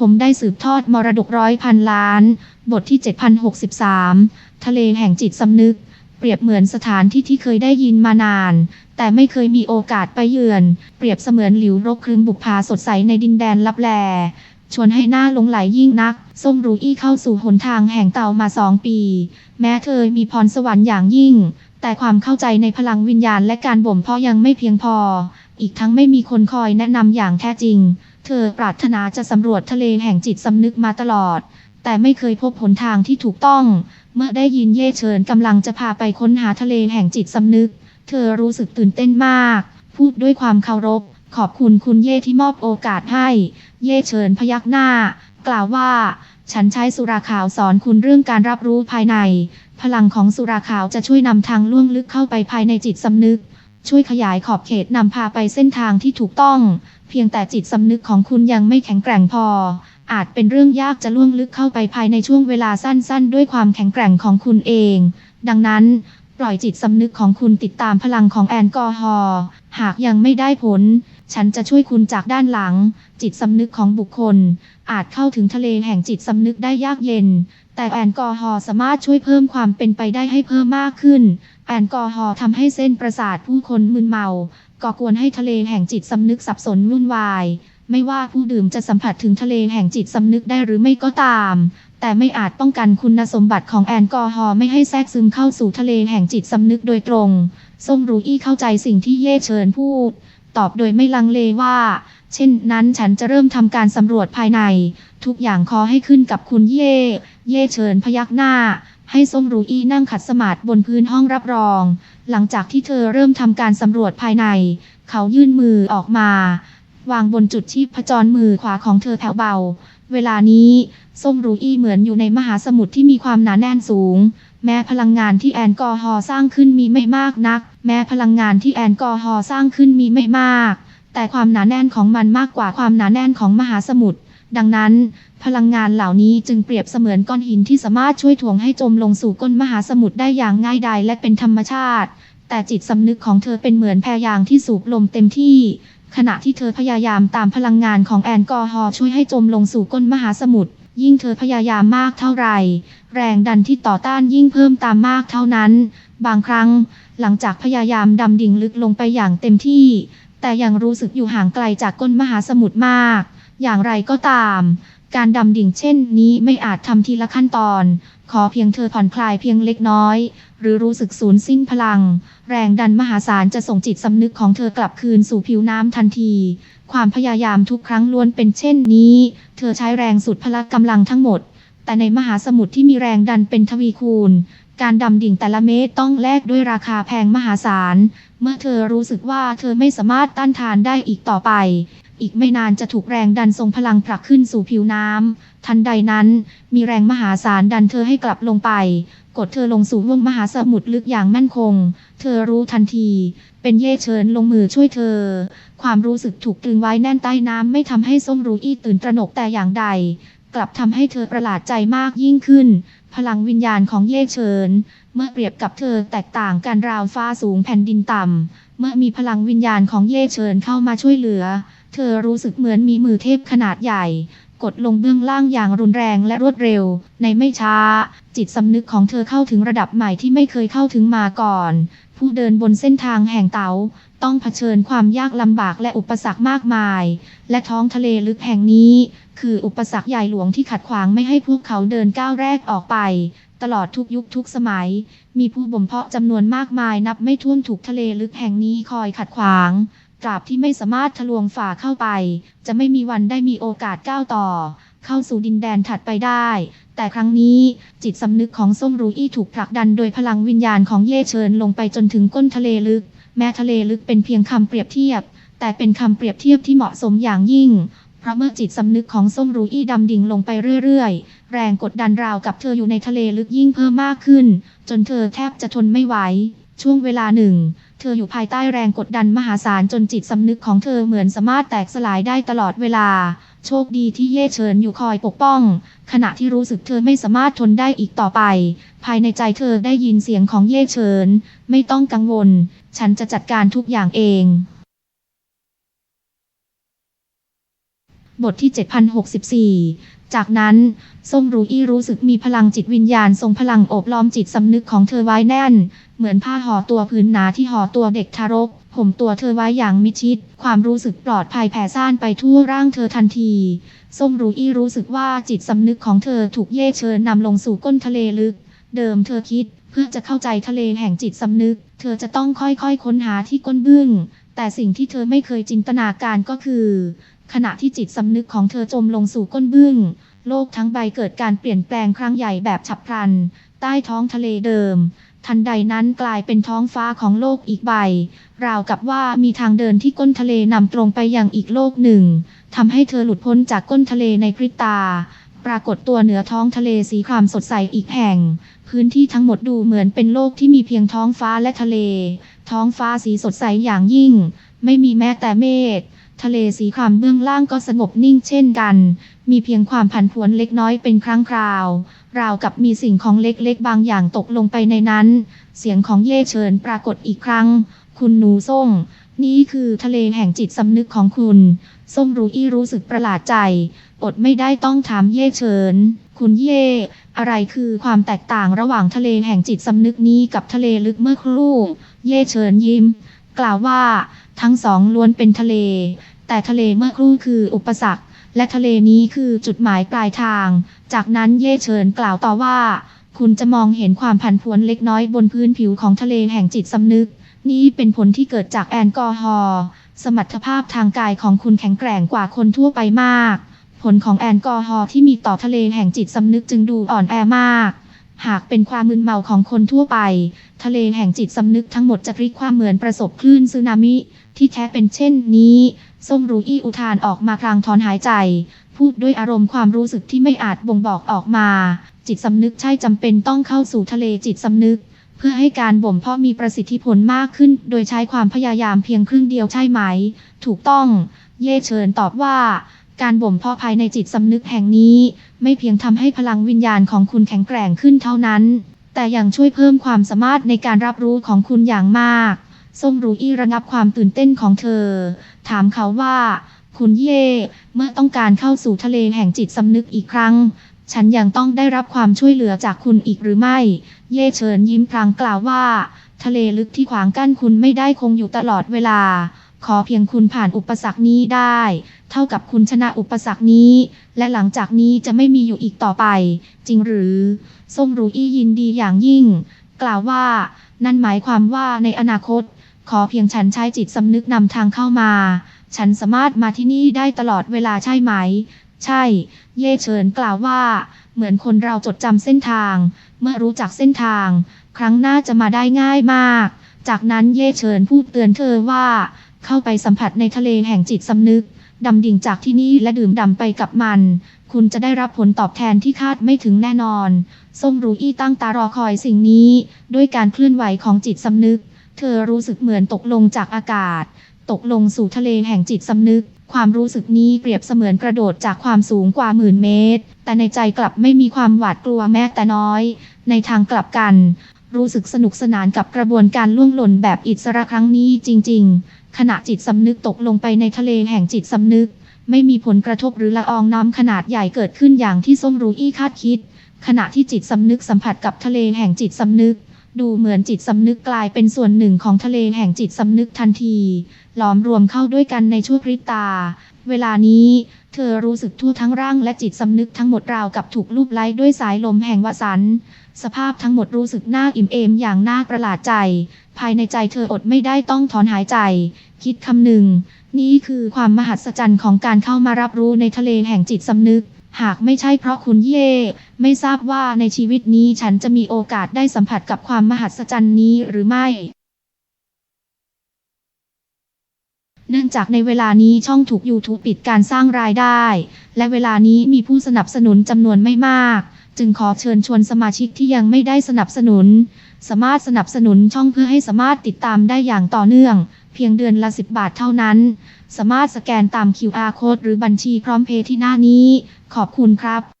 ผมได้สืบทอดมรดกร้อยพันล้าน บทที่ 7063 ทะเลแห่งจิตสำนึก เปรียบเหมือนสถานที่ที่เคยได้ยินมานาน แต่ไม่เคยมีโอกาสไปเยือน เปรียบเสมือนหลิวรกครึมบุกพาสดใสในดินแดนลับแลชวนให้หน้าหลงไหลยิ่งนัก ส้มรูอี้เข้าสู่หนทางแห่งเต่ามาสองปี แม้เธอมีพรสวรรค์อย่างยิ่ง แต่ความเข้าใจในพลังวิญญาณและการบ่มเพาะยังไม่เพียงพอ อีกทั้งไม่มีคนคอยแนะนำอย่างแท้จริง เธอปรารถนาจะสำรวจทะเลแห่งจิตสำนึกมาตลอด แต่ไม่เคยพบหนทางที่ถูกต้อง เมื่อได้ยินเย่เฉินกำลังจะพาไปค้นหาทะเลแห่งจิตสำนึก เธอรู้สึกตื่นเต้นมาก พูดด้วยความเคารพ ขอบคุณคุณเย่ที่มอบโอกาสให้ เย่เฉินพยักหน้า กล่าวว่า ฉันใช้สุราขาวสอนคุณเรื่องการรับรู้ภายใน พลังของสุราขาวจะช่วยนำทางล่วงลึกเข้าไปภายในจิตสำนึก ช่วยขยายขอบเขตนำพาไปเส้นทางที่ถูกต้อง เพียงแต่จิตสำนึกของคุณยังไม่แข็งแกร่งพอ อาจเป็นเรื่องยากจะล่วงลึกเข้าไปภายในช่วงเวลาสั้นๆ ด้วยความแข็งแกร่งของคุณเอง ดังนั้น ปล่อยจิตสำนึกของคุณติดตามพลังของแอลกอฮอล์หากยังไม่ได้ผล ฉันจะช่วยคุณจากด้านหลัง จิตสำนึกของบุคคล อาจเข้าถึงทะเลแห่งจิตสำนึกได้ยากเย็น แต่แอลกอฮอล์สามารถช่วยเพิ่มความเป็นไปได้ให้เพิ่มมากขึ้น แอลกอฮอล์ทำให้เส้นประสาทผู้คนมึนเมา ก่อกวนให้ทะเลแห่งจิตสำนึกสับสนวุ่นวาย ไม่ว่าผู้ดื่มจะสัมผัสถึงทะเลแห่งจิตสำนึกได้หรือไม่ก็ตาม แต่ไม่อาจป้องกันคุณสมบัติของแอลกอฮอล์ไม่ให้แทรกซึมเข้าสู่ทะเลแห่งจิตสำนึกโดยตรงส้มรูอี้เข้าใจสิ่งที่เย่เฉินพูด ตอบโดยไม่ลังเลว่า เช่นนั้นฉันจะเริ่มทำการสำรวจภายใน ทุกอย่างขอให้ขึ้นกับคุณเย่ เย่เฉินพยักหน้า ให้ส้มรูอี้นั่งขัดสมาธิบนพื้นห้องรับรอง หลังจากที่เธอเริ่มทำการสำรวจภายใน เขายื่นมือออกมา วางบนจุดชีพจรมือขวาของเธอแผ่วเบา เวลานี้ส้มรูอี้เหมือนอยู่ในมหาสมุทรที่มีความหนาแน่นสูง แม้พลังงานที่แอลกอฮอล์สร้างขึ้นมีไม่มากนัก แม้พลังงานที่แอลกอฮอล์สร้างขึ้นมีไม่มาก แต่ความหนาแน่นของมันมากกว่าความหนาแน่นของมหาสมุทร ดังนั้น พลังงานเหล่านี้จึงเปรียบเสมือนก้อนหินที่สามารถช่วยถ่วงให้จมลงสู่ก้นมหาสมุทรได้อย่างง่ายดายและเป็นธรรมชาติ แต่จิตสำนึกของเธอเป็นเหมือนแพยางที่สูบลมเต็มที่ ขณะที่เธอพยายามตามพลังงานของแอลกอฮอล์ช่วยให้จมลงสู่ก้นมหาสมุทร ยิ่งเธอพยายามมากเท่าไหร่ แรงดันที่ต่อต้านยิ่งเพิ่มตามมากเท่านั้น บางครั้ง หลังจากพยายามดำดิ่งลึกลงไปอย่างเต็มที่ แต่ยังรู้สึกอยู่ห่างไกลจากก้นมหาสมุทรมาก อย่างไรก็ตาม การดำดิ่งเช่นนี้ไม่อาจทำทีละขั้นตอน ขอเพียงเธอผ่อนคลายเพียงเล็กน้อย หรือรู้สึกสูญสิ้นพลัง แรงดันมหาศาลจะส่งจิตสำนึกของเธอกลับคืนสู่ผิวน้ำทันที ความพยายามทุกครั้งล้วนเป็นเช่นนี้ เธอใช้แรงสุดพละกำลังทั้งหมด แต่ในมหาสมุทรที่มีแรงดันเป็นทวีคูณ การดำดิ่งแต่ละเมตรต้องแลกด้วยราคาแพงมหาศาล เมื่อเธอรู้สึกว่าเธอไม่สามารถต้านทานได้อีกต่อไป อีกไม่นานจะถูกแรงดันทรงพลังผลักขึ้นสู่ผิวน้ำทันใดนั้น มีแรงมหาศาลดันเธอให้กลับลงไป กดเธอลงสู่วงมหาสมุทรลึกอย่างมั่นคง เธอรู้ทันที เป็นเย่เชิญลงมือช่วยเธอ ความรู้สึกถูกตรึงไว้แน่นใต้น้ำไม่ทำให้ส้มรู้อี้ตื่นตระหนกแต่อย่างใด กลับทำให้เธอประหลาดใจมากยิ่งขึ้น พลังวิญญาณของเย่เฉินเมื่อเปรียบกับเธอแตกต่างกันราวฟ้าสูงแผ่นดินต่ำ เมื่อมีพลังวิญญาณของเย่เฉินเข้ามาช่วยเหลือ เธอรู้สึกเหมือนมีมือเทพขนาดใหญ่ กดลงเบื้องล่างอย่างรุนแรงและรวดเร็ว ในไม่ช้า จิตสำนึกของเธอเข้าถึงระดับใหม่ที่ไม่เคยเข้าถึงมาก่อน ผู้เดินบนเส้นทางแห่งเตา๋าต้องเผชิญความยากลำบากและอุปสรรคมากมาย และท้องทะเลลึกแห่งนี้ คืออุปสรรคใหญ่หลวงที่ขัดขวางไม่ให้พวกเขาเดินก้าวแรกออกไป ตลอดทุกยุคทุกสมัย มีผู้บ่มเพาะจำนวนมากมายนับไม่ถ้วนถูกทะเลลึกแห่งนี้คอยขัดขวาง ตราบที่ไม่สามารถทะลวงฝ่าเข้าไป จะไม่มีวันได้มีโอกาสก้าวต่อ เข้าสู่ดินแดนถัดไปได้ แต่ครั้งนี้จิตสำนึกของส้มรูอี้ถูกผลักดันโดยพลังวิญญาณของเย่เชิญลงไปจนถึงก้นทะเลลึก แม้ทะเลลึกเป็นเพียงคำเปรียบเทียบ แต่เป็นคำเปรียบเทียบที่เหมาะสมอย่างยิ่งเพราะเมื่อจิตสำนึกของส้มรูอี้ดำดิ่งลงไปเรื่อยๆ แรงกดดันราวกับเธออยู่ในทะเลลึกยิ่งเพิ่มมากขึ้น จนเธอแทบจะทนไม่ไหว ช่วงเวลาหนึ่ง เธออยู่ภายใต้แรงกดดันมหาศาลจนจิตสำนึกของเธอเหมือนสามารถแตกสลายได้ตลอดเวลา โชคดีที่เย่เฉินอยู่คอยปกป้อง ขณะที่รู้สึกเธอไม่สามารถทนได้อีกต่อไป ภายในใจเธอได้ยินเสียงของเย่เฉิน ไม่ต้องกังวล ฉันจะจัดการทุกอย่างเอง บทที่ 7064 จากนั้นส้มรูอี้รู้สึกมีพลังจิตวิญญาณทรงพลังโอบล้อมจิตสำนึกของเธอไว้แน่น เหมือนผ้าห่อตัวพื้นหนาที่ห่อตัวเด็กทารก ผมตัวเธอไว้อย่างมิดชิด ความรู้สึกปลอดภัยแผ่ซ่านไปทั่วร่างเธอทันทีส้มรูอี้รู้สึกว่าจิตสำนึกของเธอถูกเย่เชิญนำลงสู่ก้นทะเลลึก เดิมเธอคิด เพื่อจะเข้าใจทะเลแห่งจิตสำนึก เธอจะต้องค่อยๆ ค้นหาที่ก้นบึ้งแต่สิ่งที่เธอไม่เคยจินตนาการก็คือ ขณะที่จิตสำนึกของเธอจมลงสู่ก้นบึ้ง โลกทั้งใบเกิดการเปลี่ยนแปลงครั้งใหญ่แบบฉับพลัน ใต้ท้องทะเลเดิม ทันใดนั้นกลายเป็นท้องฟ้าของโลกอีกใบ ราวกับว่ามีทางเดินที่ก้นทะเลนำตรงไปยังอีกโลกหนึ่งทำให้เธอหลุดพ้นจากก้นทะเลในพริบตา ปรากฏตัวเหนือท้องทะเลสีครามสดใสอีกแห่ง พื้นที่ทั้งหมดดูเหมือนเป็นโลกที่มีเพียงท้องฟ้าและทะเล ท้องฟ้าสีสดใสอย่างยิ่ง ไม่มีแม้แต่เมฆ ทะเลสีครามเบื้องล่างก็สงบนิ่งเช่นกัน มีเพียงความผันผวนเล็กน้อยเป็นครั้งคราว ราวกับมีสิ่งของเล็กๆ บางอย่างตกลงไปในนั้น เสียงของเย่เฉินปรากฏอีกครั้ง คุณหนูส่ง นี่คือทะเลแห่งจิตสำนึกของคุณ ส้มรูอี้รู้สึกประหลาดใจ อดไม่ได้ต้องถามเย่เฉินคุณเย่อะไรคือความแตกต่างระหว่างทะเลแห่งจิตสำนึกนี้กับทะเลลึกเมื่อครู่ เย่เฉินยิ้ม กล่าวว่า ทั้งสองล้วนเป็นทะเล แต่ทะเลเมื่อครู่คืออุปสรรค และทะเลนี้คือจุดหมายปลายทาง จากนั้นเย่เฉินกล่าวต่อว่า คุณจะมองเห็นความผันผวนเล็กน้อยบนพื้นผิวของทะเลแห่งจิตสำนึก นี่เป็นผลที่เกิดจากแอลกอฮอล์สมรรถภาพทางกายของคุณแข็งแกร่งกว่าคนทั่วไปมาก ผลของแอลกอฮอล์ที่มีต่อทะเลแห่งจิตสำนึกจึงดูอ่อนแอมาก หากเป็นความมึนเมาของคนทั่วไป ทะเลแห่งจิตสำนึกทั้งหมดจะพลิกความเหมือนประสบคลื่นสึนามิ ที่แท้เป็นเช่นนี้ส้มรูอี้อุทานออกมาคลางถอนหายใจ พูดด้วยอารมณ์ความรู้สึกที่ไม่อาจบ่งบอกออกมา จิตสำนึกใช่จำเป็นต้องเข้าสู่ทะเลจิตสำนึก เพื่อให้การบ่มเพาะมีประสิทธิผลมากขึ้น โดยใช้ความพยายามเพียงครึ่งเดียวใช่ไหม ถูกต้อง เย่เฉินตอบว่า การบ่มเพาะภายในจิตสำนึกแห่งนี้ ไม่เพียงทำให้พลังวิญญาณของคุณแข็งแกร่งขึ้นเท่านั้น แต่ยังช่วยเพิ่มความสามารถในการรับรู้ของคุณอย่างมาก ส้มรูอี้ระงับความตื่นเต้นของเธอ ถามเขาว่า คุณเย่ เมื่อต้องการเข้าสู่ทะเลแห่งจิตสำนึกอีกครั้ง ฉันยังต้องได้รับความช่วยเหลือจากคุณอีกหรือไม่ เย่เฉินยิ้มพลางกล่าวว่า ทะเลลึกที่ขวางกั้นคุณไม่ได้คงอยู่ตลอดเวลา ขอเพียงคุณผ่านอุปสรรคนี้ได้ เท่ากับคุณชนะอุปสรรคนี้ และหลังจากนี้จะไม่มีอยู่อีกต่อไป จริงหรือส้มรูอี้ยินดีอย่างยิ่ง กล่าวว่า นั่นหมายความว่าในอนาคต ขอเพียงฉันใช้จิตสำนึกนำทางเข้ามา ฉันสามารถมาที่นี่ได้ตลอดเวลาใช่ไหม ใช่ เย่เฉินกล่าวว่า เหมือนคนเราจดจำเส้นทาง เมื่อรู้จักเส้นทาง ครั้งหน้าจะมาได้ง่ายมาก จากนั้นเย่เฉินพูดเตือนเธอว่า เข้าไปสัมผัสในทะเลแห่งจิตสำนึกดำดิ่งจากที่นี่และดื่มดำไปกับมัน คุณจะได้รับผลตอบแทนที่คาดไม่ถึงแน่นอนส้มรูอี้ตั้งตารอคอยสิ่งนี้ ด้วยการเคลื่อนไหวของจิตสำนึก เธอรู้สึกเหมือนตกลงจากอากาศ ตกลงสู่ทะเลแห่งจิตสำนึก ความรู้สึกนี้เปรียบเสมือนกระโดดจากความสูงกว่าหมื่นเมตร แต่ในใจกลับไม่มีความหวาดกลัวแม้แต่น้อย ในทางกลับกัน รู้สึกสนุกสนานกับกระบวนการล่วงหล่นแบบอิสระครั้งนี้จริง ๆ ขณะจิตสำนึกตกลงไปในทะเลแห่งจิตสำนึก ไม่มีผลกระทบหรือละอองน้ำขนาดใหญ่เกิดขึ้นอย่างที่ส้มรูอี้คาดคิด ขณะที่จิตสำนึกสัมผัสกับทะเลแห่งจิตสำนึก ดูเหมือนจิตสำนึกกลายเป็นส่วนหนึ่งของทะเลแห่งจิตสำนึกทันทีหลอมรวมเข้าด้วยกันในชั่วพริบตา เวลานี้ เธอรู้สึกทั่วทั้งร่างและจิตสำนึกทั้งหมดราวกับถูกลูบไล้ด้วยสายลมแห่งวสันสภาพทั้งหมดรู้สึกน่าอิ่มเอมอย่างน่าประหลาดใจ ภายในใจเธออดไม่ได้ต้องถอนหายใจ คิดคำหนึ่ง นี่คือความมหัศจรรย์ของการเข้ามารับรู้ในทะเลแห่งจิตสำนึก หากไม่ใช่เพราะคุณเย่ ไม่ทราบว่าในชีวิตนี้ฉันจะมีโอกาสได้สัมผัสกับความมหัศจรรย์นี้หรือไม่ เนื่องจากในเวลานี้ช่องถูก YouTube ปิดการสร้างรายได้ และเวลานี้มีผู้สนับสนุนจำนวนไม่มาก จึงขอเชิญชวนสมาชิกที่ยังไม่ได้สนับสนุน สามารถสนับสนุนช่องเพื่อให้สามารถติดตามได้อย่างต่อเนื่อง เพียงเดือนละ 10 บาทเท่านั้น สามารถสแกนตาม QR code หรือบัญชีพร้อมเพย์ที่หน้านี้ ขอบคุณครับ